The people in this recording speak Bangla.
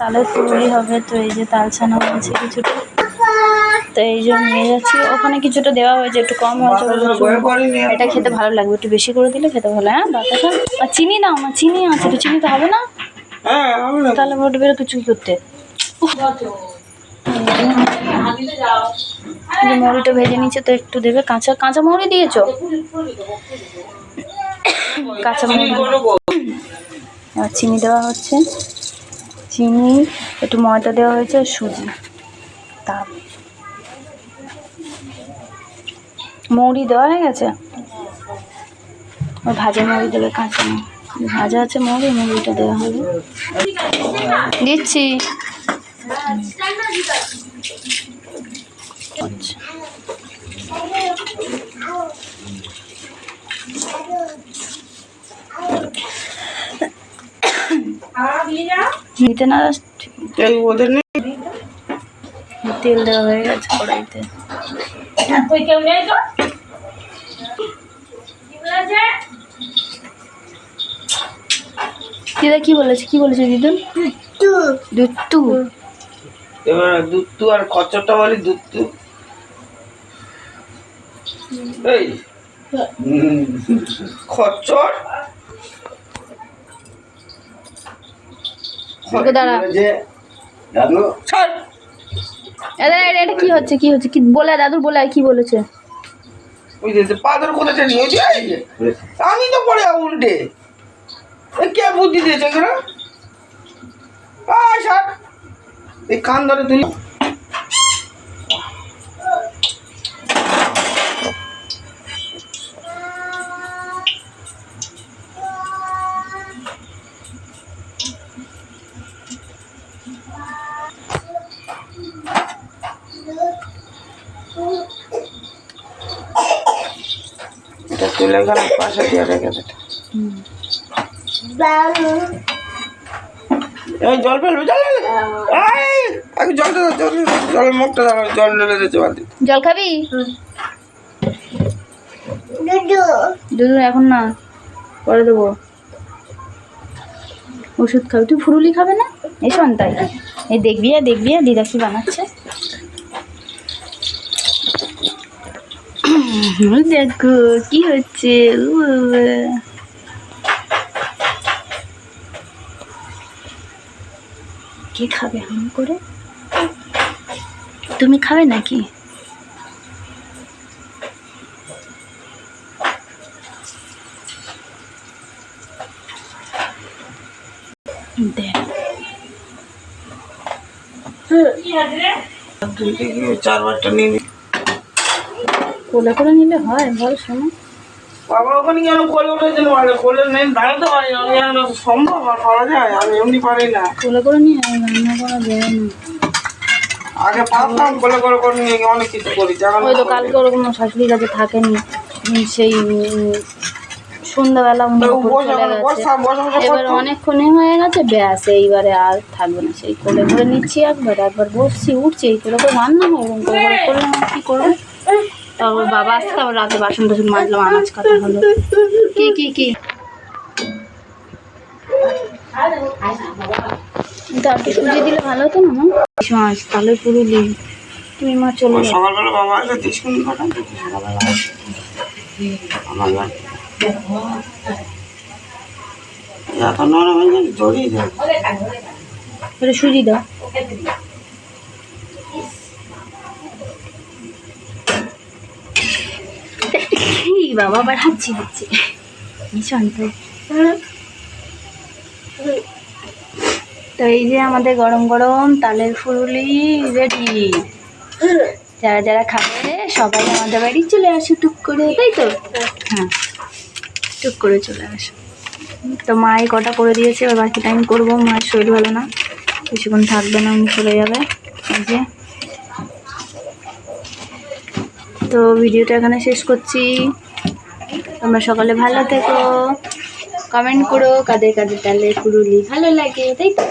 তালের ফুলুরি হবে তো এই যে তাল ছানা হয়েছে কিছুটা। তো এই জন্য নিয়ে যাচ্ছি। ওখানে কিছুটা দেওয়া হয়েছে একটু কম হয়েছে এটা খেতে ভালো লাগবে একটু বেশি করে দিলে খেতে ভালো। হ্যাঁ বাতাসা আর চিনি দাও আমার চিনি আছে তো চিনি তো হবে না? হ্যাঁ তাহলে ভোট বেরো কিছু করতে। মৌরিটা ভেজে নিচ্ছে তো একটু দেবে। কাঁচা কাঁচা মৌরি দিয়েছ? কাঁচা মৌরি আর চিনি দেওয়া হচ্ছে। চিনি, একটু ময়দা দেওয়া হয়েছে সুজি। তা মৌরি দেওয়া হয়ে গেছে? ভাজা মৌরি দেবে, কাঁচা ভাজা আছে মৌরি, মৌরিটা দেওয়া হবে। দিচ্ছি। আচ্ছা নিতে না তেল ওদের নেই তেল দেওয়া হয়ে গেছে কড়াইতে। দিদা কি বলেছে? কি বলেছে দিদুন? এবার দুধ আর বলি দুধ এই। খচ্চর? ওকে দাঁড়া। যে দাদু। ছাড় এটা এটা- এটা কি হচ্ছে কি হচ্ছে কি বলে দাদুর বলে আর কি বলেছে? ওই যে পাথর কোথাটা নিয়ে ওই যে, আমি তো পড়ে যাব উল্টে। এ কে বুদ্ধি দিয়েছে এগুলো? আয় ছাড় এই কান ধরে তুই তুলে গেল পাশে দিয়ে রেখে জল জল দাও, জল খাবি? এখন না দেবো। ওষুধ খাবি। তুই ফুরুলি খাবে না? এই শোন তাই এই দেখবি আর দেখবি আর দিদা কি বানাচ্ছে। দেখো কি হচ্ছে উ কে খাবে হাম করে তুমি খাবে নাকি দেখ তুই কি নিয়ে কোলে করে নিলে হয় বল শোনো। বাবা ওখানে কেন কোলে উঠেছিল মানে কোলে নেই দাঁড়াতে পারি না সম্ভব আর পারা যায় আমি এমনি পারি না। কোলে করে নিয়ে রান্না করা যায় না। আগে পারতাম কোলে করে করে নিয়ে অনেক কিছু করি ওই তো কালকে ওরকম শাশুড়ির কাছে থাকেনি সেই সন্ধ্যাবেলা এবার। অনেকক্ষণই হয়ে গেছে ব্যাস এইবারে আর থাকবে না সেই কোলে করে নিচ্ছি একবার একবার বসছি উঠছি এই করে করে রান্না কি করব? তারপর বাবা আসতে আবার রাতে বাসন টাসন মাজলাম আনাজ কাটা হলো। কি কি কি? কিন্তু আর দিলে ভালো হতো না মাছ তাহলে পুরুলি। তুমি মা চলে যাও। সকালবেলা বাবা আসলে তিরিশ মিনিট পাঠান তো সকালবেলা আসে। আমার বাড়ি। এত নরম হয়ে যায় জড়িয়ে যায়। সুজি দাও। বাবা আবার হাঁচি হচ্ছে শান্ত তো। এই যে আমাদের গরম গরম তালের ফুলুলি রেডি যারা যারা খাবে, সবাই আমাদের বাড়ি চলে আসো, টুক করে, তাই তো? হ্যাঁ টুক করে চলে আসো। তো মা কটা করে দিয়েছে, এবার বাকি টাইম করব। মায়ের শরীর ভালো না বেশিক্ষণ থাকবে না, উনি চলে যাবে। এই যে। তো ভিডিওটা এখানে শেষ করছি। তোমরা সকলে ভালো থেকো। কমেন্ট করো কাদের কাদের তাহলে পুরুলি ভালো লাগে তাই তো?